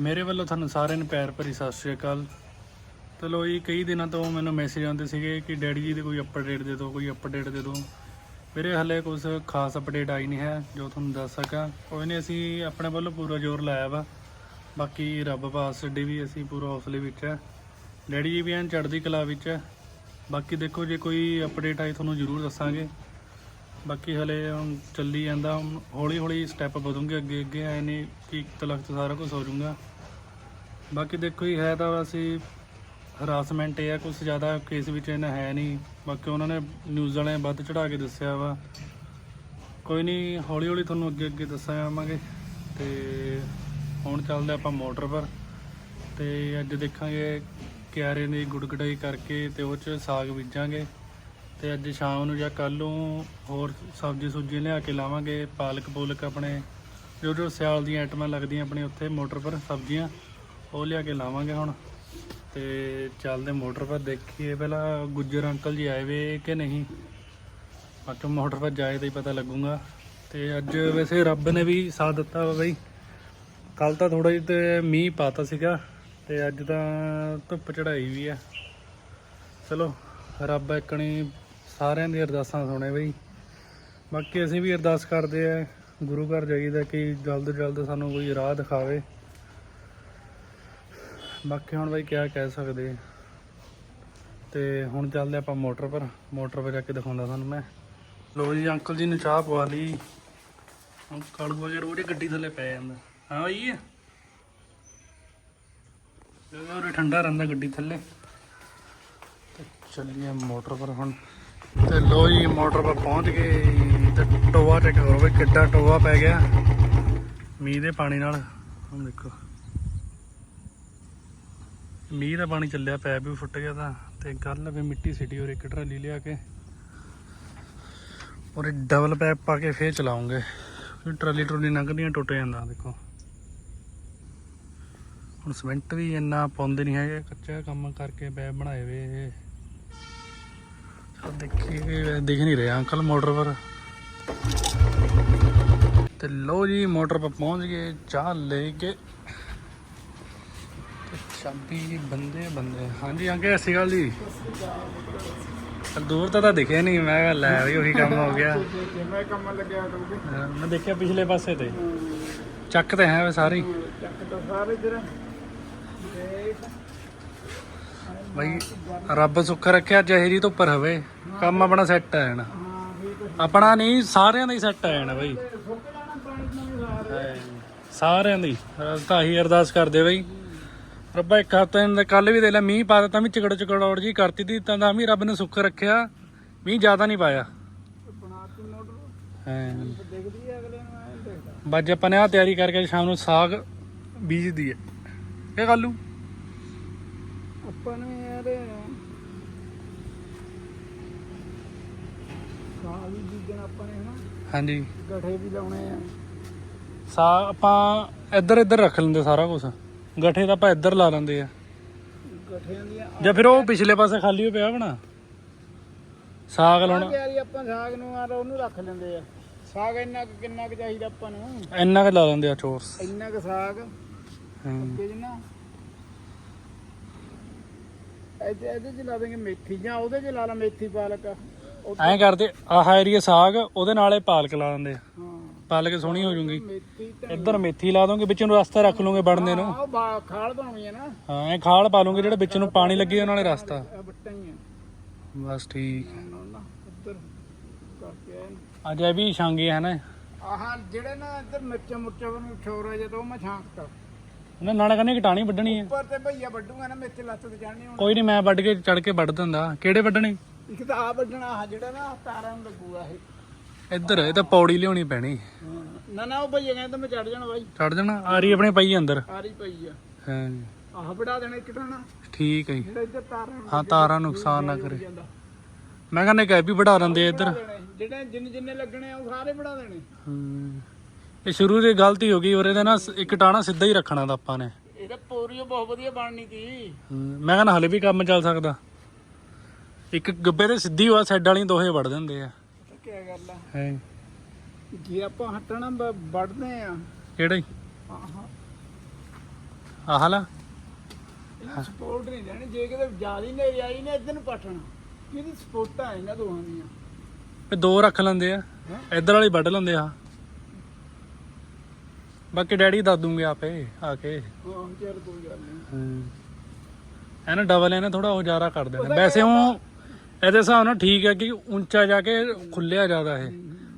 ਮੇਰੇ ਵੱਲੋਂ ਤੁਹਾਨੂੰ ਸਾਰਿਆਂ ਨੂੰ ਪਿਆਰ ਭਰੀ ਸਤਿ ਸ਼੍ਰੀ ਅਕਾਲ। ਚਲੋ ਜੀ, ਕਈ ਦਿਨਾਂ ਤੋਂ ਮੈਨੂੰ ਮੈਸੇਜ ਆਉਂਦੇ ਸੀਗੇ ਕਿ ਡੈਡੀ ਜੀ ਦੀ ਕੋਈ ਅਪਡੇਟ ਦੇ ਦਿਓ, ਕੋਈ ਅਪਡੇਟ ਦੇ ਦਿਓ। ਮੇਰੇ ਹਲੇ ਕੁਝ ਖਾਸ ਅਪਡੇਟ ਆਈ ਨਹੀਂ ਹੈ, ਜੋ ਤੁਹਾਨੂੰ ਦੱਸ ਸਕਾਂ। ਕੋਈ ਨਹੀਂ, ਅਸੀਂ ਆਪਣੇ ਵੱਲੋਂ ਪੂਰਾ ਜ਼ੋਰ ਲਾਇਆ ਵਾ। ਬਾਕੀ ਰੱਬ ਪਾਸ ਡੀ ਵੀ ਅਸੀਂ ਪੂਰਾ ਹੌਸਲੇ ਵਿੱਚ ਹੈ। ਡੈਡੀ ਜੀ ਵੀ ਐਨ ਚੜ੍ਹਦੀ ਕਲਾ ਵਿੱਚ ਹੈ। ਬਾਕੀ ਦੇਖੋ, ਜੇ ਕੋਈ ਅਪਡੇਟ ਆਈ, ਤੁਹਾਨੂੰ ਜ਼ਰੂਰ ਦੱਸਾਂਗੇ। ਬਾਕੀ ਹਲੇ ਹੁਣ ਚੱਲੀ ਜਾਂਦਾ, ਹੁਣ ਹੌਲੀ ਹੌਲੀ ਸਟੈਪ ਵਧੂਗੇ, ਅੱਗੇ ਅੱਗੇ ਐ ਨਹੀਂ ਕਿ ਇੱਕ ਤਲਕ ਸਾਰਾ ਕੁਝ ਹੋ ਜਾਊਗਾ ਬਾਕੀ ਦੇਖੋ ਹੀ ਹੈ ਤਾਂ ਅਸੀਂ ਹਰਾਸਮੈਂਟ ਇਹ ਆ ਕੁਝ ਜ਼ਿਆਦਾ ਕੇਸ ਵਿੱਚ ਇਹਨਾਂ ਹੈ ਨਹੀਂ। ਬਾਕੀ ਉਹਨਾਂ ਨੇ ਨਿਊਜ਼ ਵਾਲਿਆਂ ਵੱਧ ਚੜਾ ਕੇ ਦੱਸਿਆ ਵਾ। ਕੋਈ ਨਹੀਂ, ਹੌਲੀ ਹੌਲੀ ਤੁਹਾਨੂੰ ਅੱਗੇ ਅੱਗੇ ਦੱਸਾਂ ਜਾਵਾਂਗੇ। ਤੇ ਹੁਣ ਚੱਲਦੇ ਆਪਾਂ ਮੋਟਰ ਪਰ। ਤੇ ਅੱਜ ਦੇਖਾਂਗੇ ਕਿਆਰੇ ਦੀ ਗੁੜਗੜਾਈ ਕਰਕੇ ਤੇ ਉਹ ਚ ਸਾਗ ਬੀਜਾਂਗੇ। ਤੇ ਅੱਜ ਸ਼ਾਮ ਨੂੰ ਜਾਂ ਕੱਲ ਨੂੰ ਹੋਰ ਸਬਜ਼ੀ ਸੁਬਜ਼ੀ ਲਿਆ ਕੇ ਲਾਵਾਂਗੇ, ਪਾਲਕ ਪੂਲਕ ਆਪਣੇ, ਜੋ ਜੋ ਸਿਆਲ ਦੀਆਂ ਆਈਟਮਾਂ ਲੱਗਦੀਆਂ ਆਪਣੇ ਉੱਥੇ, ਮੋਟਰ ਪਰ ਸਬਜ਼ੀਆਂ, ਉਹ ਲਿਆ ਕੇ ਲਾਵਾਂਗੇ ਹੁਣ। ਤੇ ਚੱਲਦੇ ਮੋਟਰ ਪਰ ਦੇਖੀਏ, ਪਹਿਲਾਂ ਗੁੱਜਰ ਅੰਕਲ ਜੀ ਆਏ ਵੇ ਕਿ ਨਹੀਂ? ਬਾਕੀ ਮੋਟਰ ਪਰ ਜਾਏ ਤਾਂ ਹੀ ਪਤਾ ਲੱਗੂਗਾ। ਤੇ ਅੱਜ ਵੈਸੇ ਰੱਬ ਨੇ ਵੀ ਸਾਥ ਦਿੱਤਾ ਵਾ ਬਈ। ਕੱਲ ਤਾਂ ਥੋੜਾ ਜਿਹਾ ਤੇ ਮੀਂਹ ਪਾਤਾ ਸੀਗਾ, ਤੇ ਅੱਜ ਤਾਂ ਧੁੱਪ ਚੜਾਈ ਵੀ ਆ। ਚਲੋ, ਰੱਬ ਇੱਕਣੀ ਸਾਰਿਆਂ ਦੀ ਅਰਦਾਸਾਂ ਸੁਣੇ ਬਈ। ਬਾਕੀ ਅਸੀਂ ਵੀ ਅਰਦਾਸ ਕਰਦੇ ਆ, ਗੁਰੂ ਘਰ ਜਾਈਦਾ ਕਿ ਜਲਦ ਜਲਦ ਸਾਨੂੰ ਕੋਈ ਰਾਹ ਦਿਖਾਵੇ। ਬਾਕੀ ਹੁਣ ਬਈ ਕਿਆ ਕਹਿ ਸਕਦੇ। ਆ। ਤੇ ਹੁਣ ਚੱਲਦੇ ਆਪਾਂ ਮੋਟਰ ਪਰ ਮੋਟਰ ਪਰ ਜਾ ਕੇ ਦਿਖਾਉਂਦਾ ਤੁਹਾਨੂੰ ਮੈਂ। ਲੋ ਜੀ, ਅੰਕਲ ਜੀ ਨੇ ਚਾਹ ਪਵਾ ਲਈ। ਹੁਣ ਵਗੈਰ ਰੋਜ਼ ਹੀ ਗੱਡੀ ਥੱਲੇ ਪੈ ਜਾਂਦਾ। ਹਾਂ ਬਈ ਉਹ ਠੰਡਾ ਰਹਿੰਦਾ ਗੱਡੀ ਥੱਲੇ। ਤੇ ਚੱਲੀਏ ਮੋਟਰ ਪਰ ਹੁਣ। ਤੇ ਲੋ ਜੀ, ਮੋਟਰ ਪਰ ਪਹੁੰਚ ਗਏ ਤੇ ਟੋਆ ਚੈੱਕ ਕਰੋ ਵੀ ਕਿੱਡਾ ਟੋਆ ਪੈ ਗਿਆ। ਮੀਂਹ ਦੇ ਪਾਣੀ ਨਾਲ। ਹੁਣ ਦੇਖੋ। ਮੀਂਹ ਦਾ ਪਾਣੀ ਚੱਲਿਆ, ਪੈਪ ਵੀ ਫੁੱਟ ਗਿਆ ਤਾਂ। ਤੇ ਕੱਲ ਵੀ ਮਿੱਟੀ ਸਿੱਟੀ ਔਰ ਇੱਕ ਟਰਾਲੀ ਲਿਆ ਕੇ। ਔਰ ਡਬਲ ਪੈਪ ਪਾ ਕੇ ਫੇਰ ਚਲਾਉਂਗੇ। ਫਿਰ ਟਰਾਲੀ ਟਰੋਲੀ ਲੰਘਦੀਆਂ, ਟੁੱਟ ਜਾਂਦਾ, ਦੇਖੋ। ਹੁਣ ਸਿਮੈਂਟ ਵੀ ਇੰਨਾ ਪਾਉਂਦੇ ਨਹੀਂ ਹੈਗੇ। ਕੱਚਾ ਕੰਮ ਕਰਕੇ ਪੈਪ ਬਣਾਏ ਵੇ ਇਹ। ਚਲ ਦੇਖੀਏ ਦਿਖ ਨਹੀਂ ਰਿਹਾ ਅੰਕਲ ਮੋਟਰ ਪਰ। ਤੇ ਲੋ ਜੀ, ਮੋਟਰ ਪਰ ਪਹੁੰਚ ਗਏ, ਚਾਹ ਚਾਬੀ ਬੰਦੇ ਬੰਦੇ। ਹਾਂਜੀ ਅੰਕੇ ਅਸੀਂ ਗੱਲ ਜੀ। ਦੂਰ ਤਾਂ ਤਾਂ ਦਿਖਿਆ ਨਹੀਂ, ਮੈਂ ਕਿਹਾ ਲੈ ਵੀ ਉਹੀ ਕੰਮ ਹੋ ਗਿਆ। ਮੈਂ ਕੰਮ ਲੱਗਿਆ ਮੈਂ ਦੇਖਿਆ ਪਿਛਲੇ ਪਾਸੇ ਤੇ। ਚੱਕ ਤੇ ਹੈ ਵੇ ਸਾਰੀ। ਚੱਕ ਤਾਂ ਸਾਰੇ ਇਧਰ। ਦੇਖ। ਬਈ, ਰੱਬ ਸੁੱਖ ਰੱਖਿਆ ਜਿਹੇ ਤੋਂ ਉੱਪਰ ਹੋਵੇ। ਕੰਮ ਆਪਣਾ ਸੈੱਟ ਹੈ ਨਾ ਆਪਣਾ ਨਹੀਂ, ਸਾਰਿਆਂ ਦਾ ਹੀ ਸੈੱਟ ਹੈ ਜਾਣਾ ਪਾਣੀ ਸਾਰਿਆਂ ਦੀ ਤਾਂ ਹੀ ਅਰਦਾਸ ਕਰਦੇ ਬਈ। ਰੱਬਾ, ਇੱਕ ਹਫ਼ਤੇ ਨੇ ਕੱਲ ਵੀ ਦੇ ਲੈ, ਮੀਂਹ ਪਾ ਦਿੱਤਾ ਵੀ ਚਿਕੜ ਚਿਕੜੌੜ ਜੀ ਕਰਤੀ ਦੀ ਤਾਂ ਦਾ ਵੀ ਰੱਬ ਨੇ ਸੁੱਖ ਰੱਖਿਆ। ਮੀਂਹ ਜ਼ਿਆਦਾ ਨਹੀਂ ਪਾਇਆ। ਬਣਾਤੀ ਹਾਂ। ਬੱਜ ਆਪਾਂ ਨੇ ਆ ਤਿਆਰੀ ਕਰਕੇ ਸ਼ਾਮ ਨੂੰ ਸਾਗ ਬੀਜਦੀ ਹੈ। ਇਹ ਗੱਲੂ ਆਪਾਂ ਨੂੰ ਯਾਰ ਸਾਗ ਵੀ ਬੀਜਣ ਆਪਾਂ ਨੇ ਹਨਾ? ਹਾਂਜੀ। ਗਠੇ ਵੀ ਲਾਉਣੇ ਆ। ਸਾਗ ਆਪਾਂ ਇੱਧਰ ਇੱਧਰ ਰੱਖ ਲੈਂਦੇ ਸਾਰਾ ਕੁਝ ਗੱਠੇ ਤਾਂ ਆਪਾਂ ਇੱਧਰ ਲਾ ਲੈਂਦੇ ਆ। ਗਠਿਆਂ ਦੀਆਂ ਜਾਂ ਫਿਰ ਉਹ ਪਿਛਲੇ ਪਾਸੇ ਖਾਲੀ ਹੋ ਪਿਆ ਬਣਾ ਸਾਗ ਲਾਉਣਾ। ਯਾਰੀ ਆਪਾਂ ਸਾਗ ਨੂੰ ਆ ਉਹਨੂੰ ਰੱਖ ਲੈਂਦੇ ਆ। ਸਾਗ ਇੰਨਾ ਕੁ ਕਿੰਨਾ ਕੁ ਚਾਹੀਦਾ ਆਪਾਂ ਨੂੰ? ਇੰਨਾ ਕੁ ਲਾ ਲੈਂਦੇ ਆ ਚੋਰਸ। ਇੰਨਾ ਕੁ ਸਾਗ। ਨਾ ਇਹਦੇ ਇਹਦੇ ਚ ਲਾ ਦੇਂਗੇ ਮੇਥੀ ਜਾਂ ਉਹਦੇ ਚ ਲਾ ਲਾ ਮੇਥੀ ਪਾਲਕ। ਐਂ ਕਰਦੇ ਆਹ ਏਰੀਆ ਸਾਗ ਉਹਦੇ ਨਾਲੇ ਪਾਲਕ ਲਾ ਦਿੰਦੇ ਆ। ਹਾਂ। ਪਾਲਕ ਸੋਹਣੀ ਹੋ ਜੂਗੀ। ਮੇਥੀ ਤਾਂ ਇੱਧਰ ਮੇਥੀ ਲਾ ਦੋਗੇ ਵਿੱਚ ਨੂੰ ਰਸਤਾ ਰੱਖ ਲਓਗੇ ਵੜਨੇ ਨੂੰ। ਆਹ ਉਹ ਬਾ- ਖਾਲ ਬਣਾਉਣੀ ਹੈ ਨਾ। ਹਾਂ ਐਂ ਖਾਲ ਪਾ ਲਓਗੇ ਜਿਹੜਾ ਵਿੱਚ ਨੂੰ ਪਾਣੀ ਲੱਗੇ ਉਹਨਾਂ ਨਾਲੇ ਰਸਤਾ। ਇਹ ਬੱਟਾਂ ਹੀ ਆ। ਬਸ ਠੀਕ। ਨਾ ਨਾ ਉੱਧਰ ਕਰਕੇ ਐਨ। ਅੱਜ ਇਹ ਵੀ ਛਾਂਗੇ ਹੈ ਨਾ ਆਹ ਜਿਹੜੇ ਨਾ ਇੱਧਰ ਮਿਰਚਾਂ ਮੁਰਚਾਂ ਨੂੰ ਛੋਰਾ ਜਦੋਂ ਮੈਂ ਛਾਂਕਤਾ ਉਹਨਾਂ ਨਾਲੇ ਕਹਿੰਦੇ ਕਟਾਣੀ ਵੱਢਣੀ ਹੈ ਉੱਪਰ ਤੇ ਭਈਆ ਵੱਡੂਗਾ ਨਾ ਮਿਰਚ ਲੱਤ ਤੇ ਚੜਨੀ ਹੁਣ ਕੋਈ ਨਹੀਂ ਮੈਂ ਵੱਢ ਕੇ ਚੜ ਕੇ ਵੱਢ ਦਿੰਦਾ। ਕਿਹੜੇ ਵੱਢਣੇ? ਇੱਕ ਤਾਂ ਆ ਵੱਡਣਾ ਆਹ ਜਿਹੜਾ ਨਾ ਆਹ ਤਾਰਾਂ ਨੂੰ ਲੱਗੂਗਾ ਇਹ। ਇੱਧਰ ਇਹ ਤਾਂ ਪੌੜੀ ਲਿਆਉਣੀ ਪੈਣੀ। ਹਾਂ। ਨਾ ਨਾ ਉਹ ਭਈਆ ਕਹਿੰਦਾ ਮੈਂ ਚੜ ਜਾਣਾ ਬਾਈ। ਚੜ ਜਾਣਾ? ਆਰੀ ਆਪਣੇ ਪਈ ਅੰਦਰ। ਆਰੀ ਪਈ ਆ। ਹਾਂ। ਆਹ ਵੜਾ ਦੇਣਾ ਇੱਕ ਟਾਣਾ ਠੀਕ ਹੈ ਜੀ। ਜਿਹੜਾ ਇੱਧਰ ਤਾਰਾਂ ਨੂੰ ਹਾਂ ਤਾਰਾਂ ਨੁਕਸਾਨ ਨਾ ਕਰੇ। ਜਾਂਦਾ। ਮੈਂ ਕਹਿੰਦਾ ਕਿ ਵੀ ਵਧਾ ਦਿੰਦੇ ਆ ਇੱਧਰ। ਵੜਾ ਦੇਣੇ। ਜਿਹੜੇ ਜਿੰਨੇ ਜਿੰਨੇ ਲੱਗਣੇ ਆ ਉਹ ਸਾਰੇ ਵੜਾ ਦੇਣੇ। ਹਮ। ਇਹ ਸ਼ੁਰੂ ਦੀ ਗਲਤੀ ਹੋ ਗਈ ਉਰੇ ਦੇ ਨਾ ਸ- ਇੱਕ ਟਾਣਾ ਸਿੱਧਾ ਹੀ ਰੱਖਣਾ ਦਾ ਆਪਾਂ ਨੇ। ਇਹ ਤਾਂ ਪੂਰੀ ਓ ਬਹੁਤ ਵਧੀਆ ਬਣਨੀ ਸੀ ਹਮ, ਮੈਂ ਕਹਿੰਦਾ ਹਲੇ ਵੀ ਕੰਮ ਚੱਲ ਸਕਦਾ। ਇੱਕ ਗੱਬੇ ਤੇ ਸਿੱਧੀ ਹੋਆ ਸਾਈਡ ਵਾਲੀ ਦੋਹੇ ਵੜ ਦਿੰਦੇ ਆ। ਕੀ ਗੱਲ ਆ? ਹੈ। ਜੇ ਆਪਾਂ ਹਟਣਾ ਬ- ਵੱਢਦੇ ਆ। ਕਿਹੜਾ ਹੀ ਆਹ। ਆਹ ਲਾ ਇਹਨੂੰ ਸਪੋਰਟ ਨਹੀਂ ਦੇਣੀ ਜੇ ਕਿਤੇ ਜ਼ਿਆਦਾ ਨੇਰੇ ਆਈ ਨੇ ਇੱਧਰ ਨੂੰ ਪਟਣਾ ਇਹਦੀ ਸਪੋਰਟਾਂ ਇਹਨਾਂ ਦੋਹਾਂ ਦੀਆਂ? ਇਹ ਦੋ ਰੱਖ ਲੈਂਦੇ ਆ? ਇੱਧਰ ਵਾਲੀ ਵੱਢ ਲੈਂਦੇ ਆ। ਬਾਕੀ ਡੈਡੀ ਦੱਸ ਦੂੰਗੇ ਆਪੇ ਆ ਕੇ। ਹਾਂ ਚਲ ਕੋਈ ਗੱਲ ਨਹੀਂ ਹੂੰ। ਇਹਨਾਂ ਡਬਲ ਇਹਨੇ ਥੋੜਾ ਉਹ ਜ਼ਿਆਦਾ ਕਰ ਦੇਣਾ। ਵੈਸੇ ਉਹ ਇਹਦੇ ਹਿਸਾਬ ਨਾਲ ਠੀਕ ਹੈ ਕਿ ਉੱਚਾ ਜਾ ਕੇ ਖੁੱਲਿਆ ਜ਼ਿਆਦਾ ਇਹ।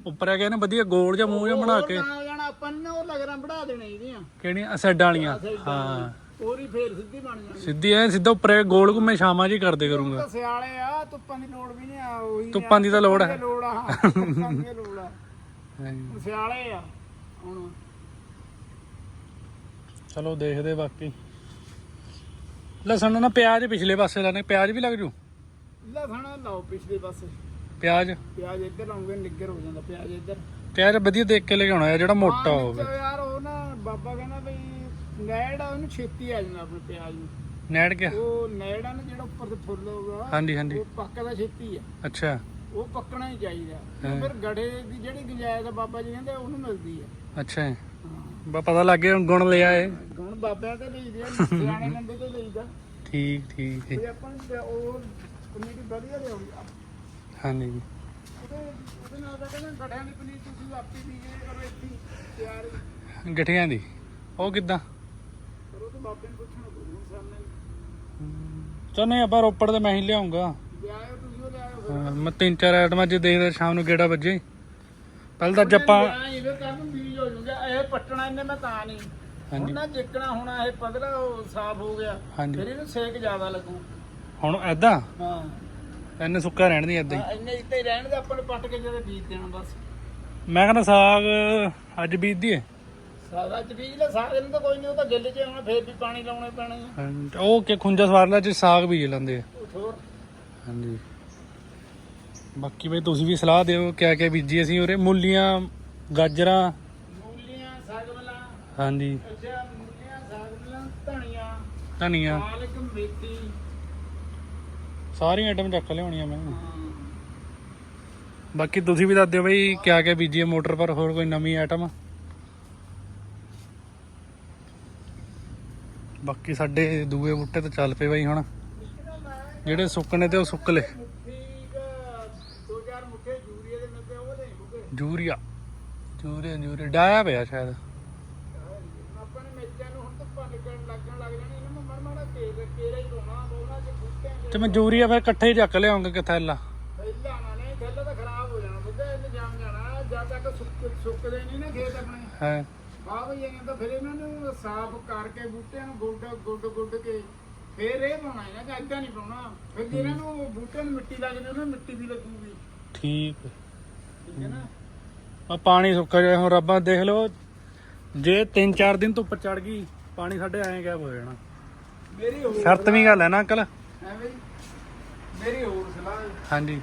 ਉੱਪਰ ਆ ਕੇ ਇਹਨੇ ਵਧੀਆ ਗੋਲ ਜਿਹਾ ਮੂੰਹ ਜਿਹਾ ਬਣਾ ਕੇ। ਨਾ ਜਾਣਾ ਆਪਾਂ ਨੇ ਉਹ ਲਗਰਾਂ ਬਣਾ ਦੇਣੇ ਇਹਦੀਆਂ। ਕਿਹੜੀਆਂ? ਸਾਈਡਾਂ ਵਾਲੀਆਂ। ਹਾਂ। ਪੂਰੀ ਫੇਰ ਸਿੱਧੀ ਬਣ ਜਾਣੀ। ਸਿੱਧੀ ਐ ਸਿੱਧਾ ਉੱਪਰ ਗੋਲ ਘੁੰਮੇ ਸ਼ਾਮਾਂ ਜੀ ਕਰਦੇ ਕਰੂੰਗਾ। ਤਾਂ ਸਿਆਲੇ ਆ ਧੁੱਪਾਂ ਦੀ ਲੋੜ ਵੀ ਨਹੀਂ ਆ ਉਹੀ ਧੁੱਪਾਂ ਦੀ ਤਾਂ ਲੋੜ ਹੈ। ਲੋੜ ਆ ਹਾਂ, ਧੁੱਪਾਂ ਦੀ ਲੋੜ ਆ। ਹੁਣ ਸਿਆਲੇ ਆ ਹੁਣ। ਚਲੋ ਦੇਖਦੇ ਬਾਕੀ। ਲਸਣ ਨਾਲ ਪਿਆਜ਼ ਪਿਛਲੇ ਪਾਸੇ ਲਾਣੇ ਪਿਆਜ਼ ਵੀ ਲੱਗ ਜੂ? ਲਸਣ ਲਾਓ ਪਿਛਲੇ ਪਾਸੇ। ਪਿਆਜ਼? ਪਿਆਜ਼ ਇੱਧਰ ਲਾਉਂਗੇ ਨਿੱਗਰ ਹੋ ਜਾਂਦਾ ਪਿਆਜ਼ ਇੱਧਰ। ਪਿਆਜ਼ ਵਧੀਆ ਦੇਖ ਕੇ ਲੈ ਕੇ ਆਉਣਾ ਜਿਹੜਾ ਮੋਟਾ ਹਾਂ, ਹੋਵੇ। ਵਿੱਚੋਂ ਯਾਰ ਉਹ ਨਾ ਬਾਬਾ ਕਹਿੰਦਾ ਬਈ ਨੈੜ ਆ ਉਹਨੂੰ ਛੇਤੀ ਆ ਜਾਂਦਾ ਆਪਣੇ ਪਿਆਜ਼ ਨੂੰ। ਨੈੜ ਗਿਆ ਉਹ ਨੈੜ ਆ ਨਾ ਜਿਹੜਾ ਉੱਪਰ ਤੇ ਫੁੱਲ ਹੋਊਗਾ ਹਾਂਜੀ ਹਾਂਜੀ। ਉਹ ਪੱਕਦਾ ਛੇਤੀ ਆ। ਅੱਛਾ। ਉਹ ਪੱਕਣਾ ਹੀ ਚਾਹੀਦਾ। ਹਾਂ। ਫਿਰ ਗੜੇ ਦੀ ਜਿਹੜੀ ਗੁੰਜਾਇਸ਼ ਆ ਬਾਬਾ ਜੀ ਕਹਿੰਦੇ ਉਹਨੂੰ ਮਿਲਦੀ ਆ। ਅੱਛਾ। ਹਾਂ। ਬਾ ਪਤਾ ਲੱਗ ਗਿਆ ਹੁਣ ਗੁਣ ਲਿਆ ਏ। ਗੁਣ ਬਾਬਿਆਂ ਤੇ ਲਈਦੇ ਆ ਸਿਆਣੇ ਬੰਦੇ ਤੇ ਲਈਦਾ ਠੀਕ ਠੀਕ ਠੀਕ। ਤੇ ਆਪਾਂ ਨੂੰ ਤੇ ਉਹ ਕਮੇਟੀ ਵਧੀਆ ਲਿਆਉਣੀ ਆ ਹਾਂਜੀ ਉਹਦੇ ਉਹਦੇ ਨਾਲ ਤਾਂ ਕਹਿੰਦਾ ਗੜਿਆਂ ਦੀ ਪਨੀਰ ਤੁਸੀਂ ਆਪੇ ਬੀਜੇ ਕਰੋ ਇੱਥੇ ਹੀ ਤਿਆਰ ਗਠੀਆਂ ਦੀ। ਉਹ ਕਿੱਦਾਂ? ਪਰ ਉਹ ਤਾਂ ਬਾਬੇ ਨੂੰ ਪੁੱਛਣਾ ਪਊਗਾ ਸਾਹਮਣੇ ਚਲ ਨਹੀਂ ਆਪਾਂ ਰੋਪੜ ਤੇ ਮੈਂ ਹੀ ਲਿਆਉਂਗਾ। ਲਿਆਇਓ ਤੁਸੀਂ ਉਹ ਲਿਆਇਓ ਫਿਰ। ਹਾਂ, ਮੈਂ ਤਿੰਨ ਚਾਰ ਆਈਟਮਾਂ ਜੇ ਦੇਖਦਾ ਸ਼ਾਮ ਨੂੰ ਗੇੜਾ ਵੱਜੇ। ਪਹਿਲਾਂ ਤਾਂ ਜੱਪਾ ਇਹਦੇ ਕਰਨ ਬੀਜ ਹੋ ਜੂਗਾ ਇਹ ਪੱਟਣਾ ਇਹਨੇ ਮੈਂ ਤਾਂ ਨਹੀਂ। ਹਾਂਜੀ। ਹੁਣ ਨਾ ਜਿੱਕਣਾ ਹੁਣ ਇਹ ਪਤਲਾ ਸਾਫ਼ ਹੋ ਗਿਆ। ਹਾਂਜੀ। ਫਿਰ ਇਹਨੂੰ ਸੇਕ ਜ਼ਿਆਦਾ ਲੱਗੂ। ਹੁਣ ਐਦਾਂ? ਹਾਂ। ਇਹਨੇ ਸੁੱਕਾ ਰਹਿਣ ਦੀ ਐਦਾਂ ਹੀ। ਇੰਨੇ ਇੱਥੇ ਹੀ ਰਹਿਣ ਦੇ ਆਪਾਂ ਨੂੰ ਪੱਟ ਕੇ ਜਦੋਂ ਬੀਜ ਦੇਣਾ ਬਸ। ਮੈਂ ਕਹਿੰਦਾ ਸਾਗ ਅੱਜ ਬੀਜ ਦੀਏ ਸਾਗਾ ਚ ਬੀਜ ਲੈ ਸਾਗ ਨੂੰ ਤਾਂ ਕੋਈ ਨਹੀਂ ਉਹ ਤਾਂ ਗਿੱਲ ਚ ਹੁਣ ਫੇਰ ਵੀ ਪਾਣੀ ਲਾਉਣੇ ਪੈਣੇ ਆ। ਹਾਂਜੀ, ਉਹ ਕਿ ਖੁੰਜਾ ਸਵਾਰ ਲੈ ਚ ਸਾਗ ਬੀਜ ਲੈਂਦੇ ਆ। ਉਹ ਹੋਰ ਹਾਂਜੀ। ਬਾਕੀ ਬਈ ਤੁਸੀਂ ਵੀ ਸਲਾਹ ਦਿਓ ਕਿਆ ਕਿਆ ਬੀਜੀ ਅਸੀਂ ਉਰੇ। ਮੂਲੀਆਂ ਗਾਜਰਾਂ। ਮੂਲੀਆਂ ਸਾਗਵਲਾ ਹਾਂਜੀ। ਅੱਛਾ ਮੂਲੀਆਂ ਸਾਗਵਲਾ ਧਨੀਆ। ਧਨੀਆ। ਪਾਲਕ ਮੇਥੀ। ਸਾਰੀਆਂ ਆਈਟਮ ਚੱਕ ਲਿਆਉਣੀਆਂ ਮੈਂ। ਬਾਕੀ ਤੁਸੀਂ ਵੀ ਦੱਸ ਦਿਓ ਬਈ ਕਿਆ ਕਿਆ ਬੀਜੀਏ ਮੋਟਰ ਪਰ, ਹੋਰ ਕੋਈ ਨਵੀਂ ਆਈਟਮ? ਬਾਕੀ ਸਾਡੇ ਦੂਏ ਬੂਟੇ ਤੇ ਚੱਲ ਪਏ ਬਈ ਹੁਣ। ਜਿਹੜੇ ਸੁੱਕਣੇ ਤੇ ਉਹ ਸੁੱਕ ਲੇ ਯੂਰੀਆ ਯੂਰੀਆ ਯੂਰੀਆ ਡਾਇਆ ਪਿਆ ਸ਼ਾਇਦ ਆਪਾਂ ਨੇ ਮਿਰਚਾਂ ਨੂੰ ਹੁਣ ਧੁੱਪਾਂ ਨਿਕਲਣ ਲੱਗਣ ਲੱਗ ਜਾਣੀ ਇਹਨਾਂ ਨੂੰ ਮੜ ਮਾੜਾ ਤੇਲ ਕੇਰਾ ਹੀ ਪਾਉਣਾ ਬੋਲਣਾ ਜੇ ਬੂਟਿਆਂ ਦੇ ਤੇ ਮੈਂ ਜੂਰੀਆ ਫਿਰ ਇਕੱਠੇ ਹੀ ਚੱਕ ਲਿਆਉਂਗਾ ਕਿ ਥੈਲਾ ਪਹਿਲਾਂ ਨਾ ਨੇ ਥੱਲੇ ਤਾਂ ਖਰਾਬ ਹੋ ਜਾਣਾ ਬੁੱਧਾ ਇਹਨੇ ਜਾਮ ਜਾਣਾ ਜਦ ਤੱਕ ਸੁੱਕ ਸੁੱਕਦੇ ਨਹੀਂ ਨਾ ਖੇਤ ਆਪਣੇ। ਹੈ। ਆ ਵੀ ਇਹ ਕਹਿੰਦਾ ਫਿਰ ਇਹਨਾਂ ਨੂੰ ਸਾਫ਼ ਕਰਕੇ ਬੂਟਿਆਂ ਨੂੰ ਗੁੱਡ ਗੁੱਡ ਗੁੱਡ ਕੇ ਫਿਰ ਇਹ ਪਾਉਣਾ ਇਹਨਾਂ ਦਾ ਏਦਾਂ ਨਹੀਂ ਪਾਉਣਾ। ਫਿਰ ਜੇ ਇਹਨਾਂ ਨੂੰ ਬੂਟਿਆਂ ਨੂੰ ਮਿੱਟੀ ਲੱਗ ਜਾਵੇ ਉਹਨਾਂ ਮਿੱਟੀ ਵੀ ਲੱਗੂਗੀ। ਠੀਕ। ਠੀਕ ਹੈ ਨਾ? ਆ ਪਾਣੀ ਸੁੱਕਾ ਜਾਏ ਹੁਣ ਰੱਬਾ ਦੇਖ ਲਓ ਜੇ 3-4 ਦਿਨ ਧੁੱਪ ਚੜ ਗਈ ਪਾਣੀ ਸਾਡੇ ਐਂ ਗਾਇਬ ਹੋ ਜਾਣਾ। ਮੇਰੀ ਹੋਰ ਸ਼ਰਤਵੀਂ ਗੱਲ ਹੈ ਨਾ ਅੰਕਲ। ਐਵੇਂ ਹੀ ਮੇਰੀ ਹੋਰ ਸਲਾਹ ਹੈ। ਹਾਂਜੀ।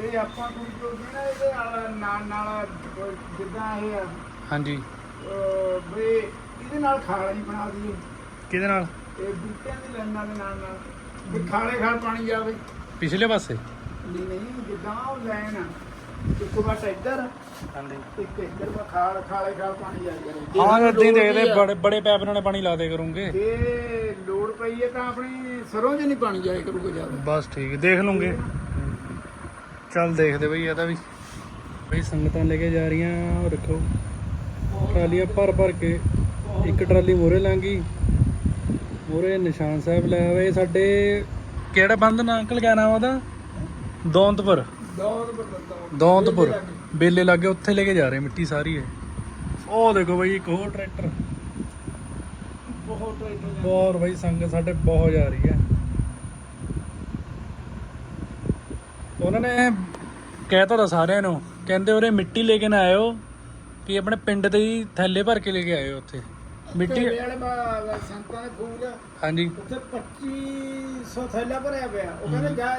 ਵੀ ਆਪਾਂ ਕੋਈ ਜੋ ਨਾ ਇਹਦੇ ਨਾਲ ਨਾਲ ਨਾਲ ਕੋਈ ਜਿੱਦਾਂ ਇਹ ਆ, ਹਾਂਜੀ। ਅਹ ਵੀ ਇਹਦੇ ਨਾਲ ਖਾਲ ਹੀ ਬਣਾ ਦਈਏ। ਕਿਹਦੇ ਨਾਲ? ਇਹ ਬੂਟਿਆਂ ਦੀ ਲਾਈਨਾਂ ਦੇ ਨਾਲ ਨਾਲ। ਵੀ ਖਾਲੇ ਖਾਲ ਪਾਣੀ ਜਾਵੇ। ਪਿਛਲੇ ਪਾਸੇ? ਨਹੀਂ ਨਹੀਂ ਜਿੱਦਾਂ ਉਹ ਲਾਈਨ ਆ। ਇੱਕ ਵਾਰ ਇੱਧਰ। ਹਾਂਜੀ। ਇੱਕ ਇੱਧਰ ਵਾ ਖਾਲ ਖਾਲੇ ਖਾਲ ਪਾਣੀ ਜਾਇਆ ਕਰੇ ਹਾਂ ਜੇ ਇਦਾਂ ਹੀ ਲੋੜ ਦੇਖਦੇ ਵੀ ਆ, ਬੜੇ ਬੜੇ ਪੈਪ ਨਾਲ ਪਾਣੀ ਲਾ ਦੇ ਕਰੂੰਗੇ। ਜੇ ਲੋੜ ਪਈ ਹੈ ਤਾਂ ਆਪਣੀ ਸਰੋਂ 'ਚ ਨਹੀਂ ਪਾਣੀ ਜਾਇਆ ਕਰੂਗਾ ਜ਼ਿਆਦਾ। ਬਸ ਠੀਕ ਹੈ, ਦੇਖ ਲੂੰਗੇ। ਚੱਲ ਦੇਖਦੇ ਬਈ ਇਹਦਾ ਵੀ। ਬਈ ਸੰਗਤਾਂ ਲੈ ਕੇ ਜਾ ਰਹੀਆਂ ਉਹ ਰੱਖੋ। ਟਰਾਲੀਆਂ ਭਰ ਭਰ ਕੇ। ਇੱਕ ਟਰਾਲੀ ਮੋਰੇ ਲਾਂਗੀ ਮੋਰੇ ਨਿਸ਼ਾਨ ਸਾਹਿਬ ਲੈ ਆਵੇ ਸਾਡੇ ਕਿਹੜਾ ਬੰਦ ਨਾ? ਅੰਕਲ ਕਿਆ ਨਾਮ ਉਹਦਾ? ਦੌਂਤਪੁਰ। ਦੌਂਤਪੁਰ ਬੇਲੇ ਲਾਗੇ ਉੱਥੇ ਲੈ ਕੇ ਜਾ ਰਹੇ ਮਿੱਟੀ ਸਾਰੀ ਹੈ ਉਹ ਦੇਖੋ ਬਈ ਇੱਕ ਹੋਰ ਟਰੈਕਟਰ। ਬਹੁਤ ਟਰੈਕਟਰ ਬਹੁਤ ਬਈ ਸੰਗਤ ਸਾਡੇ ਬਹੁਤ ਜਾ ਰਹੀ ਹੈ। ਉਹਨਾਂ ਨੇ ਕਹਿਤਾ ਤਾਂ ਸਾਰਿਆਂ ਨੂੰ ਕਹਿੰਦੇ ਉਰੇ ਮਿੱਟੀ ਲੈ ਕੇ ਨਾ ਆਇਓ ਕਿ ਆਪਣੇ ਪਿੰਡ ਤੇ ਹੀ ਥੈਲੇ ਭਰ ਕੇ ਲੈ ਕੇ ਆਇਓ ਉੱਥੇ। ਮਿੱਟੀ ਮਿੱਟੀ ਵਾਲੇ ਬਾ- ਸੰਤਾਂ ਦੇ ਫੂਲ ਹਾਂਜੀ। ਉੱਥੇ 2500 ਥੈਲਾ ਭਰਿਆ ਪਿਆ। ਉਹ ਕਹਿੰਦੇ ਜਾ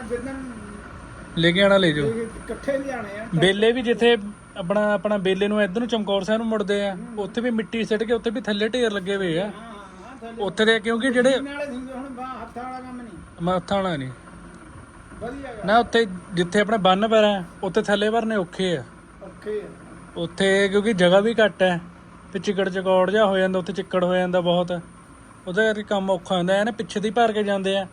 ਲੈ ਕੇ ਆਣਾ ਲੈ ਜਾਓ। ਇਹ ਇਕੱਠੇ ਲਿਆਣੇ ਆ। ਬੇਲੇ ਵੀ ਜਿੱਥੇ ਆਪਣਾ ਆਪਣਾ ਬੇਲੇ ਨੂੰ ਇੱਧਰ ਨੂੰ ਚਮਕੌਰ ਸਾਹਿਬ ਨੂੰ ਮੁੜਦੇ ਆ ਉੱਥੇ ਵੀ ਮਿੱਟੀ ਸਿੱਟ ਕੇ ਉੱਥੇ ਵੀ ਥੱਲੇ ਢੇਰ ਲੱਗੇ ਹੋਏ ਆ। ਹਾਂ ਹਾਂ ਥੈਲੇ। ਉੱਥੇ ਦੇ ਕਿਉਂਕਿ ਜਿਹੜੇ ਨਾਲੇ ਹੁੰਦੇ ਹੁਣ ਬਾਹ ਹੱਥਾਂ ਵਾਲਾ ਕੰਮ ਨਹੀਂ। ਮੱਥਾ ਵਾਲਾ ਨਹੀਂ। ਵਧੀਆ ਗਾ ਨਾ ਉੱਥੇ ਜਿੱਥੇ ਆਪਣੇ ਬੰਨ ਪੈਰਾ ਉੱਥੇ ਥੱਲੇ ਭਰਨੇ ਔਖੇ ਆ। ਉੱਥੇ ਕਿਉਂਕਿ ਜਗ੍ਹਾ ਵੀ ਘੱਟ ਹੈ ਤੇ ਚਿੱਕੜ ਚਕੌੜ ਜਿਹਾ ਹੋ ਜਾਂਦਾ ਉੱਥੇ ਚਿੱਕੜ ਹੋ ਜਾਂਦਾ ਬਹੁਤ। ਉਹਦੇ ਕਰਕੇ ਕੰਮ ਔਖਾ ਹੁੰਦਾ ਹੈ ਨਾ ਪਿੱਛੇ ਦੀ ਭਰ ਕੇ ਜਾਂਦੇ ਆ।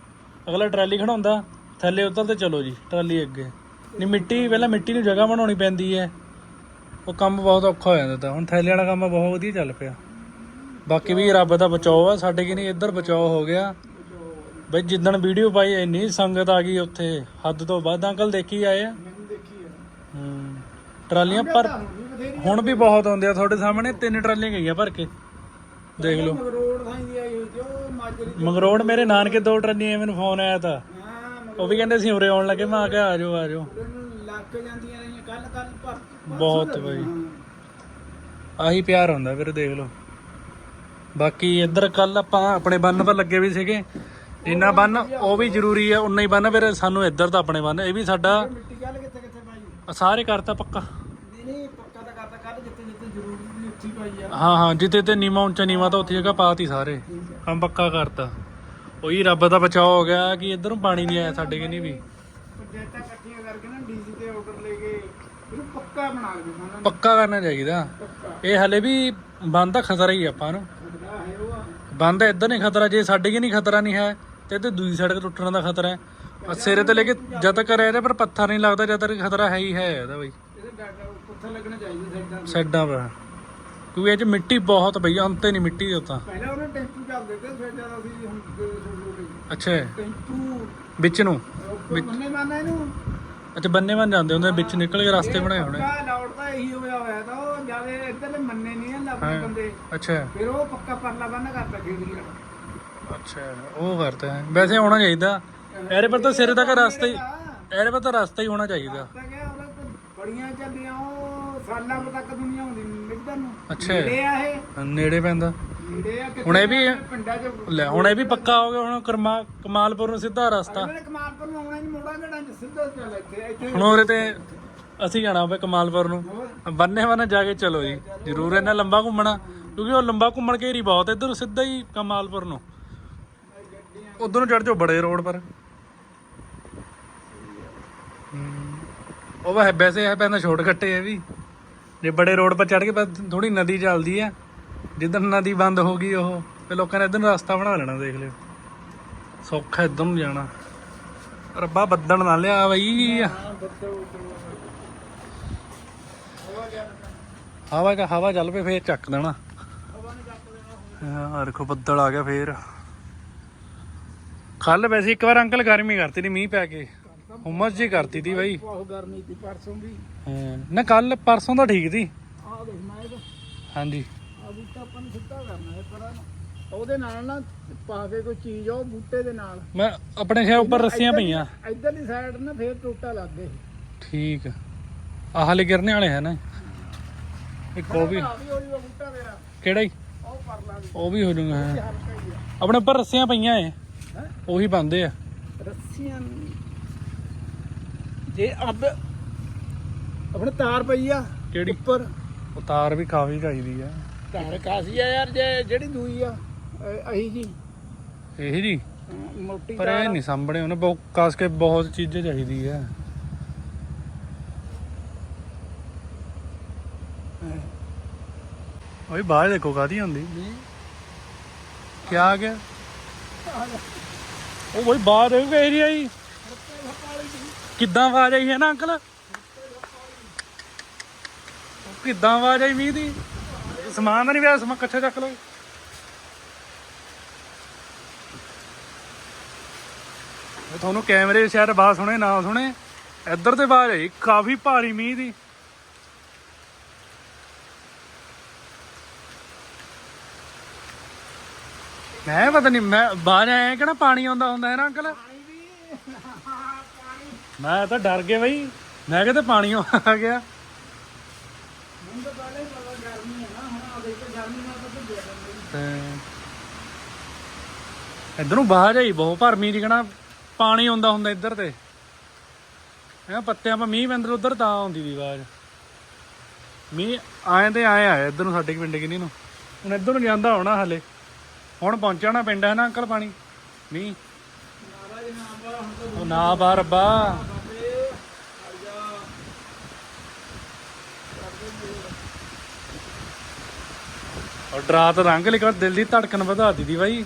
ਅਗਲਾ ਟਰਾਲੀ ਖੜਾਉਂਦਾ ਥੱਲੇ ਉਤਰ ਤੇ ਚਲੋ ਜੀ ਟਰਾਲੀ ਅੱਗੇ। ਨਹੀਂ ਮਿੱਟੀ ਪਹਿਲਾਂ ਮਿੱਟੀ ਨੂੰ ਜਗ੍ਹਾ ਬਣਾਉਣੀ ਪੈਂਦੀ ਹੈ। ਉਹ ਕੰਮ ਬਹੁਤ ਔਖਾ ਹੋ ਜਾਂਦਾ ਤਾ। ਹੁਣ ਥੈਲੇ ਵਾਲਾ ਕੰਮ ਬਹੁਤ ਵਧੀਆ ਚੱਲ ਪਿਆ। ਬਾਕੀ ਵੀ ਰੱਬ ਦਾ ਬਚਾਓ ਆ ਸਾਡੇ ਕਿ ਨਹੀਂ ਇੱਧਰ ਬਚਾਓ ਹੋ ਗਿਆ। ਬਈ ਜਿੱਦਣ ਵੀਡੀਓ ਪਾਈ ਇੰਨੀ ਸੰਗਤ ਆ ਗਈ ਉੱਥੇ। ਹੱਦ ਤੋਂ ਵੱਧ ਅੰਕਲ ਦੇਖੀ ਆਏ ਆ? ਹੈ। ਟਰਾਲੀਆਂ ਪਰ ਹੁਣ ਵੀ ਬਹੁਤ ਆਉਂਦੇ ਆ ਤੁਹਾਡੇ ਸਾਹਮਣੇ ਤਿੰਨ ਟਰਾਲੀਆਂ ਗਈਆਂ ਭਰ ਕੇ। ਦੇਖ ਲਓ। ਮੰਗਰੋੜ ਮੇਰੇ ਨਾਨਕੇ ਦੋ ਟਰਾਲੀਆਂ ਮੈਨੂੰ ਫੋਨ ਆਇਆ ਤਾਂ। ਉਹ ਵੀ ਕਹਿੰਦੇ ਸੀ ਉਰੇ ਆਉਣ ਲੱਗੇ, ਮੈਂ ਆ ਕੇ ਆ ਜਾਓ ਆ ਜਾਓ। ਲੱਗ ਜਾਂਦੀਆਂ ਰਹੀਆਂ ਕੱਲ ਕੱਲ ਬਹੁਤ ਬਈ। ਆਹੀ ਪਿਆਰ ਹੁੰਦਾ ਵੀਰੇ ਦੇਖ ਲਓ। ਬਾਕੀ ਇੱਧਰ ਕੱਲ ਆਪਾਂ ਆਪਣੇ ਬੰਨ ਪਰ ਲੱਗੇ ਵੀ ਸੀਗੇ। ਜਿੰਨਾ ਬੰਨ, ਉਹ ਵੀ ਜ਼ਰੂਰੀ ਆ, ਉਨਾ ਹੀ ਬੰਨ, ਫਿਰ ਸਾਨੂੰ ਇੱਧਰ ਤਾਂ ਆਪਣੇ ਬੰਨ। ਇਹ ਵੀ ਸਾਡਾ ਮਿੱਟੀ ਕੱਲ ਕਿੱਥੇ ਕਿੱਥੇ ਪਾਈ ਸਾਰੇ ਕਰਤਾ ਪੱਕਾ ਨਹੀਂ ਨਹੀਂ ਪੱਕਾ। ਤਾਂ ਕਰਤਾ ਕੱਲ ਜਿੱਥੇ ਜਿੱਥੇ ਜ਼ਰੂਰੀ ਉੱਥੇ ਪਾਈ ਆ ਹਾਂ ਹਾਂ ਜਿੱਥੇ ਤੇ ਨੀਮਾ ਉੱਚਾ ਨੀਮਾ ਤਾਂ ਉੱਥੇ ਜਗ੍ਹਾ ਪਾਤੀ ਸਾਰੇ। ਹਮ ਪੱਕਾ ਕਰਤਾ। ਉਹੀ ਰੱਬ ਦਾ ਬਚਾਅ ਹੋ ਗਿਆ ਕਿ ਇੱਧਰੋਂ ਪਾਣੀ ਨਹੀਂ ਆਇਆ ਸਾਡੇ ਕਿ ਨਹੀਂ ਵੀ। ਪੰਚਾਇਤਾਂ ਇਕੱਠੀਆਂ ਕਰਕੇ ਨਾ ਡੀਸੀ ਤੇ ਆਰਡਰ ਲੈ ਕੇ ਇਹਨੂੰ ਪੱਕਾ ਬਣਾ ਲਵੇ ਉਹਨਾਂ ਨੇ। ਪੱਕਾ ਕਰਨਾ ਚਾਹੀਦਾ। ਪੱਕਾ। ਇਹ ਹਲੇ ਵੀ ਬੰਦ ਦਾ ਖਤਰਾ ਹੀ ਆ ਆਪਾਂ ਨੂੰ। ਖਤਰਾ ਹੈ ਉਹ ਆ। ਬੰਦ ਇੱਧਰ ਨਹੀਂ ਖਤਰਾ ਜੇ ਸਾਡੇ ਕੀ ਨਹੀਂ ਖਤਰਾ ਨਹੀਂ ਹੈ ਤੇ ਤੇ ਦੂਜੀ ਸੜਕ ਟੁੱਟਣ ਦਾ ਖਤਰਾ ਹੈ। ਆਹ ਸਿਰੇ ਤੇ ਲੈ ਕੇ ਜਦ ਤੱਕ ਰਹਿ ਰਿਹਾ ਪਰ ਪੱਥਰ ਨਹੀਂ ਲੱਗਦਾ ਜਦ ਤੱਕ ਖਤਰਾ ਹੈ ਹੀ ਹੈ ਇਹਦਾ ਬਈ। ਇਹਦੇ ਡਾਟਾ ਪੱਥਰ ਲੱਗਣਾ ਚਾਹੀਦਾ ਸਾਈਡਾਂ ਤੇ। ਸਾਈਡਾਂ ਪਰ। ਕਿਉਂਕਿ ਇਹ ਚ ਮਿੱਟੀ ਬਹੁਤ ਪਈ ਆ ਅੰਤੇ ਨਹੀਂ ਮਿੱਟੀ ਦੇ ਤਾਂ। ਪਹਿਲਾਂ ਉਹਨੇ ਟੈਂਪੂ ਚੱਲਦੇ ਤੇ ਸਾਈਡਾਂ ਦਾ ਸੀ ਹੁਣ ਅੱਛਾ। ਟੈਂਪੂ ਵਿੱਚ ਨੂੰ? ਬੰਨੇ ਮਾਨਾ ਇਹਨੂੰ? ਅੱਛਾ ਬੰਨੇ ਬੰਨ ਜਾਂਦੇ ਹੁੰਦੇ ਵਿੱਚ ਨਿਕਲ ਕੇ ਰਸਤੇ ਬਣਾਏ ਹੋਣੇ। ਪੱਕਾ ਲਾਉਟ ਤਾਂ ਇਹੀ ਹੋਇਆ ਹੋਇਆ ਤਾਂ ਉਹ ਜਿਆਦੇ ਇੱਧਰਲੇ ਮੰਨੇ ਨਹੀਂ ਆ ਆਪਣੇ ਬੰਦੇ। ਅੱਛਾ। ਫਿਰ ਉਹ ਪੱਕਾ ਪਰਲਾ ਬੰਨ ਕਰਤਾ ਖੇੜੀ ਅੱਛਾ ਉਹ ਕਰਤਾ ਹੈ। ਵੈਸੇ ਹੋਣਾ ਚਾਹੀਦਾ। ਇਹਦੇ ਪਰ ਤਾਂ ਸਿਰੇ ਤੱਕ ਰਸਤਾ ਹੀ ਇਹਦੇ ਪਰ ਤਾਂ ਰਸਤਾ ਹੀ ਹੋਣਾ ਚਾਹੀਦਾ। ਬੜੀਆਂ ਚੱਲੀਆਂ ਉਹ ਸਾਲਾਂ ਤੱਕ ਦੁਨੀਆ ਹੁੰਦੀ ਨਿਕਲਦਾ ਨੂੰ ਅੱਛਾ। ਨੇੜੇ ਆ ਇਹ। ਨੇੜੇ ਪੈਂਦਾ। ਨੇੜੇ ਆ ਕਿੱਥੇ ਹੁਣ ਇਹ ਵੀ- ਪਿੰਡਾਂ 'ਚ ਲੈ ਹੁਣ ਇਹ ਵੀ ਪੱਕਾ ਹੋ ਗਿਆ ਹੁਣ ਕਰਮਾ ਕਮਾਲਪੁਰ ਨੂੰ ਸਿੱਧਾ ਰਸਤਾ। ਇਹਨਾਂ ਨੇ ਕਮਾਲਪੁਰ ਨੂੰ ਆਉਣਾ ਨਹੀਂ ਮੋੜਾ ਘੜਾਂ 'ਚ ਸਿੱਧਾ ਚੱਲ ਇੱਥੇ ਇੱਥੇ। ਹੁਣ ਉਰੇ ਤੇ ਅਸੀਂ ਜਾਣਾ ਹੋਵੇ ਕਮਾਲਪੁਰ ਨੂੰ। ਹੋਰ? ਬੰਨੇ ਬੰਨੇ ਜਾ ਕੇ ਚਲੋ ਜੀ। ਜ਼ਰੂਰ ਇਹਨਾਂ ਲੰਬਾ ਘੁੰਮਣਾ ਕਿਉਂਕਿ ਉਹ ਲੰਬਾ ਘੁੰਮਣ ਘੇਰੀ ਬਹੁਤ ਇੱਧਰ ਸਿੱਧਾ ਹੀ ਕਮਾਲਪੁਰ ਨੂੰ। ਉਧਰ ਨੂੰ ਚੜ ਜਾਓ ਬੜੇ ਰੋਡ ਪਰ। ਹਮ, ਉਹ ਵਾ ਵੈਸੇ ਇਹ ਪੈਂਦਾ ਸ਼ਾਰਟਕਟ ਹੈ ਇਹ ਵੀ। ਜੇ ਬੜੇ ਰੋਡ ਪਰ ਚੜ ਕੇ ਥੋੜੀ ਨਦੀ ਚੱਲਦੀ ਆ। ਜਿੱਦਣ ਨਦੀ ਬੰਦ ਹੋ ਗਈ ਉਹ, ਤੇ ਲੋਕਾਂ ਨੇ ਇੱਧਰ ਰਸਤਾ ਬਣਾ ਲੈਣਾ, ਦੇਖ ਲਿਓ। ਸੌਖਾ ਇੱਧਰ ਨੂੰ ਜਾਣਾ। ਰੱਬਾ ਬੱਦਲ ਨਾ ਲਿਆ ਬਈ। ਹਵਾ ਗਿਆ ਹਵਾ ਚੱਲ ਪਏ ਫੇਰ ਚੱਕ ਦੇਣਾ। ਹਾਂ, ਦੇਖੋ ਬੱਦਲ ਆ ਗਿਆ ਫੇਰ। ਕੱਲ ਵੈਸੇ ਇੱਕ ਵਾਰ ਅੰਕਲ ਗਰਮੀ ਕਰਤੀ ਤੀ, ਮੀਂਹ ਪੈ ਕੇ। ਹੁਮਸ ਜੀ ਕਰਤੀ ਤੀ ਬਾਈ। ਬਹੁਤ ਗਰਮੀ ਸੀ ਪਰਸੋਂ ਵੀ। ਹਾਂ, ਨਾ ਕੱਲ ਪਰਸੋਂ ਦਾ ਠੀਕ ਦੇਖ ਮੈਂ ਇਹ ਹਾਂਜੀ। ਆ ਬੂਟਾ ਆਪਾਂ ਨੂੰ ਸਿੱਧਾ ਕਰਨਾ ਹੈ ਪਰਾਂ ਨੂੰ। ਉਹਦੇ ਨਾਲ ਨਾ ਪਾ ਕੇ ਕੋਈ ਚੀਜ਼ ਉਹ ਬੂਟੇ ਦੇ ਨਾਲ। ਮੈਂ ਆਪਣੇ ਸ਼ਹਿਰ ਉੱਪਰ ਰੱਸੀਆਂ ਪਈਆਂ। ਇਧਰਲੀ ਸਾਈਡ ਨਾ ਫੇਰ ਟੋਟਾ ਲੱਗ ਗਏ ਠੀਕ। ਆਹ ਹਲੇ ਗਿਰਨੇ ਵਾਲੇ ਹੈ ਨਾ। ਇੱਕ ਉਹ ਵੀ। ਉਹ ਬੂਟਾ ਮੇਰਾ। ਕਿਹੜਾ ਹੀ ਉਹ ਉਹ ਵੀ ਹੋ ਆ। ਆਪਣੇ ਉੱਪਰ ਰੱਸੀਆਂ ਪਈਆਂ ਹੈਂ? ਉਹੀ ਬੰਦੇ ਆ। ਰੱਸੀਆਂ ਜੇ ਅਬ ਆਪਣੇ ਤਾਰ ਪਈ ਆ ਕਿਹੜੀ? ਉੱਪਰ। ਉਤਾਰ ਵੀ ਕਾਫੀ ਚਾਹੀਦੀ ਆ। ਤਾਰ ਕਾਸੀ ਆ ਯਾਰ ਜੇ ਜਿਹੜੀ ਦੂਈ ਆ ਅ- ਅਹੀ ਜੀ। ਇਹ ਜੀ? ਮੋਟੀ ਪਰ ਤਾਰ ਇਹ ਨਹੀਂ ਸਾਂਭਣੇ ਉਹਨੇ ਬਹੁਤ ਕਾਸ ਕੇ ਬਹੁਤ ਚੀਜ਼ਾਂ ਚਾਹੀਦੀ ਆ। ਓਏ ਬਾਹਰ ਦੇਖੋ ਕਾਦੀ ਹੁੰਦੀ ਕੀ ਆ ਗਿਆ? ਉਹ ਬਈ ਬਾਹਰ ਦੇਖੋ ਏਰੀਆ ਹੀ ਕਿੱਦਾਂ ਆਵਾਜ਼ ਆਈ ਹੈ ਨਾ ਅੰਕਲ? ਉਹ ਕਿੱਦਾਂ ਆਵਾਜ਼ ਆਈ ਮੀਂਹ ਦੀ? ਸਮਾਨ ਤਾਂ ਨਹੀਂ ਪਿਆ, ਸਮਾਨ ਕੱਛਾ ਚੱਕ ਲਓ। ਇਹ ਤੁਹਾਨੂੰ ਕੈਮਰੇ ਸ਼ਾਇਦ ਬਾਤ ਸੁਣੇ, ਨਾ ਸੁਣੇ। ਇੱਧਰ ਤੇ ਆਵਾਜ਼ ਆਈ, ਕਾਫੀ ਭਾਰੀ ਮੀਂਹ ਦੀ। ਮੈਂ ਪਤਾ ਨਹੀਂ, ਮੈਂ ਬਾਹਰ ਆਇਆ ਕਿ ਨਾ, ਪਾਣੀ ਆਉਂਦਾ ਹੁੰਦਾ ਹੈ ਨਾ ਅੰਕਲ? ਮੈਂ ਤਾਂ ਡਰ ਗਿਆ ਬਈ। ਮੈਂ ਕਿਹਾ ਤੇ ਪਾਣੀ ਆ ਗਿਆ। ਹੁਣ ਤਾਂ ਪਹਿਲੇ ਹੀ ਪਤਾ ਗਰਮੀ ਹੈ ਨਾ ਹੁਣ ਆ ਦੇਖ ਕੇ ਗਰਮੀ ਨਾਲ ਤਾਂ ਭੁੱਜਿਆ ਤੇ ਇਧਰੋਂ ਬਾਹਰ ਜਾਈ ਬਹੁਤ ਭਰਮੀ ਜਿਕਣਾ ਪਾਣੀ ਆਉਂਦਾ ਹੁੰਦਾ ਇੱਧਰ ਤੇ। ਇਹ ਪੱਤਿਆਂ 'ਪਾ ਮੀਂਹ ਪੈਂਦਾ ਉਧਰ ਤਾਂ ਆਉਂਦੀ ਦੀ ਆਵਾਜ਼। ਮੀਂਹ ਆਏ ਤੇ ਆਏ ਆਏ ਇੱਧਰ ਨੂੰ ਸਾਡੇ ਪਿੰਡ ਕਿੰਨੀ ਨੂੰ। ਹੁਣ ਇੱਧਰ ਨੂੰ ਜਾਂਦਾ ਹੋਣਾ ਹਲੇ। ਹੁਣ ਪਹੁੰਚਣਾ ਪਿੰਡ ਹੈ ਨਾ ਅੰਕਲ ਪਾਣੀ। ਮੀਂਹ ਮਹਾਰਾਜ ਨਾਮ ਵਾਲਾ ਹੁਣ ਤਾਂ ਉਹ ਨਾ ਬਾ ਰੱਬਾ। ਬਾਬੇ ਹਟ ਜਾ ਕਰਦੇ ਮੇਰੇ ਔਰ ਡਰਾਤ ਰੰਗ ਲਿਖਾ ਦਿਲ ਦੀ ਧੜਕਨ ਵਧਾ ਦਿੱਤੀ ਬਾਈ।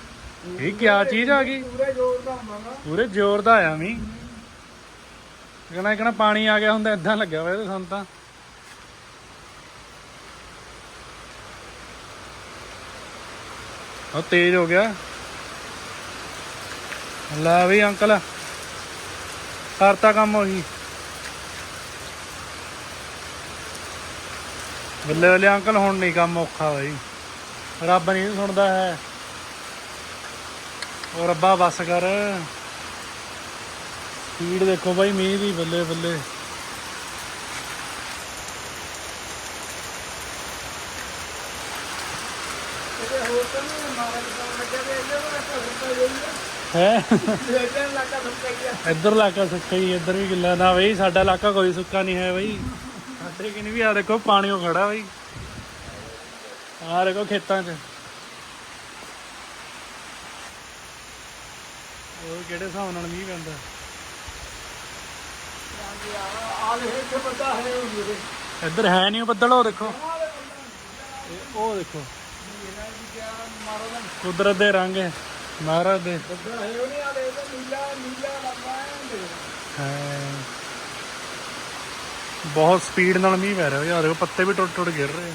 ਇਹ ਕੀ ਚੀਜ਼ ਆ ਗਈ? ਪੂਰੇ ਜ਼ੋਰ ਦਾ ਹੁੰਦਾ ਨਾ। ਪੂਰੇ ਜ਼ੋਰ ਦਾ ਆਇਆ ਮੀ ਕਹਿੰਦਾ ਕਹਿੰਦਾ ਪਾਣੀ ਆ ਗਿਆ ਹੁੰਦਾ ਇਦਾਂ ਲੱਗਿਆ ਵਾ ਇਹਦੇ ਸਾਨੂੰ ਤਾਂ। ਉਹ ਤੇਜ਼ ਹੋ ਗਿਆ। ਲੈ ਵੀ ਅੰਕਲ। ਕਰਤਾ ਕੰਮ ਉਹੀ। ਬੱਲੇ ਬੱਲੇ ਅੰਕਲ, ਹੁਣ ਨਹੀਂ ਕੰਮ ਔਖਾ ਬਈ। ਰੱਬ ਨਹੀਂ ਸੁਣਦਾ ਹੈ। ਉਹ ਰੱਬਾ ਬੱਸ ਕਰ। ਸਪੀਡ ਦੇਖੋ ਬਾਈ, ਮੀਂਹ ਦੀ ਬੱਲੇ ਬੱਲੇ। ਹੋਰ ਤਾਂ ਨਹੀਂ ਲੱਗਿਆ ਤੇ ਇਹਦੇ ਕੋਲ ਤਾਂ ਹੁੰਦਾ ਹੀ ਹੈ ਹੈ? ਸੁੱਕਾ ਇੱਧਰ ਇਲਾਕਾ ਸੁੱਕਾ ਹੀ ਇੱਧਰ ਵੀ ਗਿੱਲਾ ਨਾ ਬਈ, ਸਾਡਾ ਇਲਾਕਾ ਕੋਈ ਸੁੱਕਾ ਨਹੀਂ ਹੈ ਬਈ। ਸਾਡੇ ਕਿ ਨਹੀਂ ਵੀ ਆ ਦੇਖੋ ਪਾਣੀ ਉਹ ਖੜਾ ਬਈ। ਆ ਦੇਖੋ ਖੇਤਾਂ 'ਚ। ਉਹ ਕਿਹੜੇ ਹਿਸਾਬ ਨਾਲ ਮੀਂਹ ਪੈਂਦਾ? ਆ ਹੈ ਉਹ ਇੱਧਰ ਹੈ ਨਹੀਂ ਬੱਦਲ, ਉਹ ਦੇਖੋ। ਉਹ ਦੇਖੋ। ਕੁਦਰਤ ਦੇ ਰੰਗ ਹੈ। ਮਹਾਰਾਜ ਦੇ। ਬੰਦਾ ਹੈ ਉਹ ਨਹੀਂ ਆ ਲੈ ਇਹਦਾ ਨੀਲਾ ਨੀਲਾ ਲੱਗਾ ਹੈ ਹੈ। ਬਹੁਤ ਸਪੀਡ ਨਾਲ ਮੀਂਹ ਪੈ ਰਿਹਾ ਯਾਰ ਦੇਖੋ ਪੱਤੇ ਵੀ ਟੁੱਟ ਟੁੱਟ ਗਿਰ ਰਹੇ।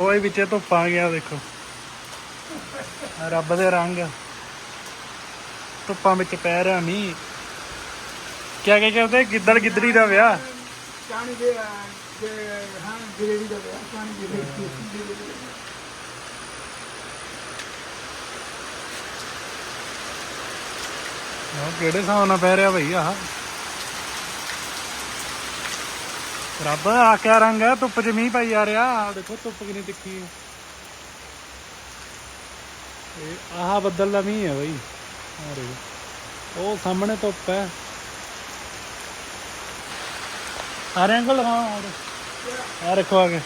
ਓਏ ਵਿੱਚੇ ਧੁੱਪ ਆ ਗਿਆ ਦੇਖੋ। ਰੱਬ ਦੇ ਰੰਗ। ਧੁੱਪਾਂ ਵਿੱਚ ਪੈ ਰਿਹਾ ਮੀਂਹ। ਕਿਆ ਕਹਿ ਕਰਦੇ ਗਿੱਦੜ ਗਿੱਦੜੀ ਦਾ ਵਿਆਹ। ਚਾਣੀ ਦੇ ਹਾਂ ਗਿਰੇੜੀ ਦਾ ਵਿਆਹ ਕਿਹੜੇ ਹਿਸਾਬ ਨਾਲ ਪੈ ਰਿਹਾ ਭਈ ਆਹ? ਰੱਬ ਆ ਕਿਆ ਰੰਗ ਹੈ ਧੁੱਪ ਚ ਮੀਂਹ ਪਈ ਜਾ ਰਿਹਾ। ਆਹ ਦੇਖੋ ਧੁੱਪ ਕਿੰਨੀ ਤਿੱਖੀ ਹੈ। ਇਹ ਆਹ ਬੱਦਲ ਦਾ ਮੀਂਹ ਹੈ ਬਈ। ਦੇਖੋ ਉਹ ਸਾਹਮਣੇ ਧੁੱਪ ਹੈ। ਆ ਰਹੇ ਅੰਕਲ ਹਾਂ ਆ ਰੱਖੋ ਆ ਕੇ।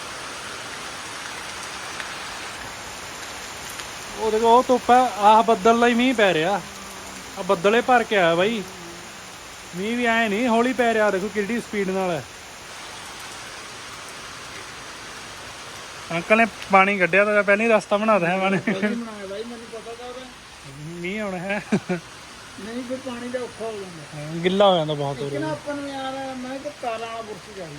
ਉਹ ਦੇਖੋ ਉਹ ਧੁੱਪ ਹੈ ਆਹ ਬੱਦਲ ਹੀ ਮੀਂਹ ਪੈ ਰਿਹਾ। ਆ ਬੱਦਲੇ ਭਰ ਕੇ ਆਇਆ ਬਾਈ। ਮੀਂਹ ਵੀ ਐ ਨਹੀਂ ਹੌਲੀ ਪੈ ਰਿਹਾ ਦੇਖੋ ਕਿੰਨੀ ਸਪੀਡ ਨਾਲ ਹੈ। ਅੰਕਲ ਨੇ ਪਾਣੀ ਕੱਢਿਆ ਤਾਂ ਪਹਿਲਾਂ ਹੀ ਰਸਤਾ ਬਣਾ ਹੈ ਮਾਨੇ ਬਣਾਇਆ ਬਾਈ ਮੈਨੂੰ ਪਤਾ ਤਾਂ ਉਹਦਾ ਮੀਂਹ ਆਉਣਾ ਹੈ। ਨਹੀਂ ਫਿਰ ਪਾਣੀ ਦਾ ਔਖਾ ਹੋ ਜਾਂਦਾ। ਗਿੱਲਾ ਹੋ ਜਾਂਦਾ ਬਹੁਤ ਉਰੇ ਕਿਨਾ ਆਪਾਂ ਨੂੰ ਯਾਰ ਮੈਂ ਕਿ ਤਾਰਾਂ ਵਾਲਾ ਬੁਰਸ਼ ਚਾਹੀਦੀ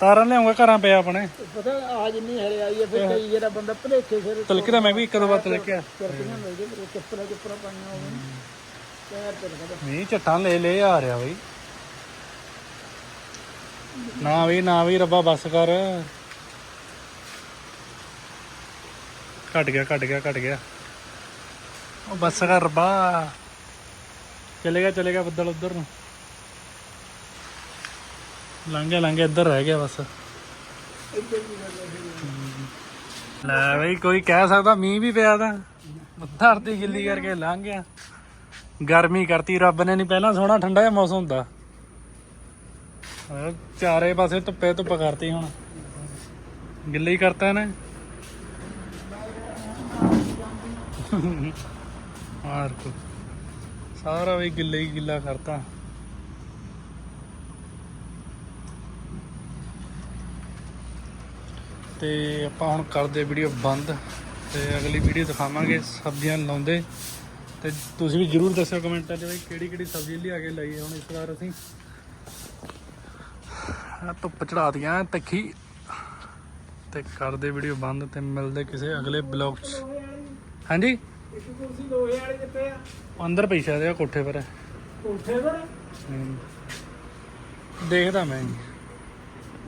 ਤਾਰਾਂ ਲਿਆਉਂਗਾ ਘਰਾਂ ਪਿਆ ਆਪਣੇ। ਪਤਾ ਆ ਜਿੰਨੀ ਹਰਿਆਈ ਹੈ ਫਿਰ ਕਈ ਜਿਹੜਾ ਬੰਦਾ ਭਲੇਖੇ ਫਿਰ ਤਲਕੇ ਤਾਂ ਮੈਂ ਵੀ ਇੱਕ ਦੋ ਵਾਰ ਤਲਕਿਆ। ਚਰਕੀਆਂ ਮਿਲਦੇ ਫਿਰ ਚੱਪਲਾਂ ਚੁੱਪਲਾਂ ਪਾਈਆਂ ਹੋਵੇ ਪੈਰ ਮੀਂਹ ਝੱਟਾਂ ਲੈ ਲੈ ਆ ਰਿਹਾ ਬਈ। ਨਾ ਵੀ ਨਾ ਵੀ ਰੱਬਾ ਬੱਸ ਕਰ। ਘਟ ਗਿਆ ਘਟ ਗਿਆ ਘਟ ਗਿਆ। ਉਹ ਬੱਸ ਕਰ ਰੱਬਾ। ਚਲੇਗਾ ਚਲੇਗਾ ਬੱਦਲ ਉਧਰ ਨੂੰ। ਲੰਘ ਗਿਆ ਇੱਧਰ ਰਹਿ ਗਿਆ ਬਸ। ਲੈ ਬਈ, ਕੋਈ ਕਹਿ ਸਕਦਾ, ਮੀਂਹ ਵੀ ਪਿਆ ਤਾਂ। ਧਰਤੀ ਗਿੱਲੀ ਕਰਕੇ ਲੰਘ ਗਿਆ। ਗਰਮੀ ਕਰਤੀ, ਰੱਬ ਨੇ ਨਹੀਂ ਪਹਿਲਾਂ ਸੋਹਣਾ ਠੰਡਾ ਜਿਹਾ ਮੌਸਮ ਹੁੰਦਾ। ਚਾਰੇ ਪਾਸੇ ਧੁੱਪੇ ਧੁੱਪ ਕਰਤੀ ਹੁਣ। ਗਿੱਲੀ ਕਰਤਾ ਇਹਨੇ। ਆਰ ਕੋ ਸਾਰਾ ਵੀ ਗਿੱਲੇ ਹੀ ਗਿੱਲਾ ਕਰਤਾ। ਤੇ ਆਪਾਂ ਹੁਣ ਕਰਦੇ ਵੀਡੀਓ ਬੰਦ ਤੇ ਅਗਲੀ ਵੀਡੀਓ ਦਿਖਾਵਾਂਗੇ ਸਬਜ਼ੀਆਂ ਲਾਉਂਦੇ। ਤੇ ਤੁਸੀਂ ਵੀ ਜਰੂਰ ਦੱਸਿਓ ਕਮੈਂਟਾਂ 'ਚ ਵੀ ਕਿਹੜੀ ਕਿਹੜੀ ਸਬਜ਼ੀ ਲਿਆ ਕੇ ਲਾਈ ਹੁਣ ਇਸ ਵਾਰ ਅਸੀਂ। ਆਹ ਧੁੱਪ ਚੜਾ ਦੀਆਂ ਤਿੱਖੀ। ਤੇ ਕਰਦੇ ਵੀਡੀਓ ਬੰਦ ਤੇ ਮਿਲਦੇ ਕਿਸੇ ਅਗਲੇ ਬਲੌਗ 'ਚ। ਹਾਂਜੀ? ਇੱਕ ਕੁਰਸੀ ਲੋਹੇ ਵਾਲੀ ਕਿੱਥੇ ਆ ਅੰਦਰ ਪਈ ਸ਼ਾਇਦ ਇਹ ਕੋਠੇ ਪਰ। ਕੋਠੇ ਪਰ। ਦੇਖਦਾ ਮੈਂ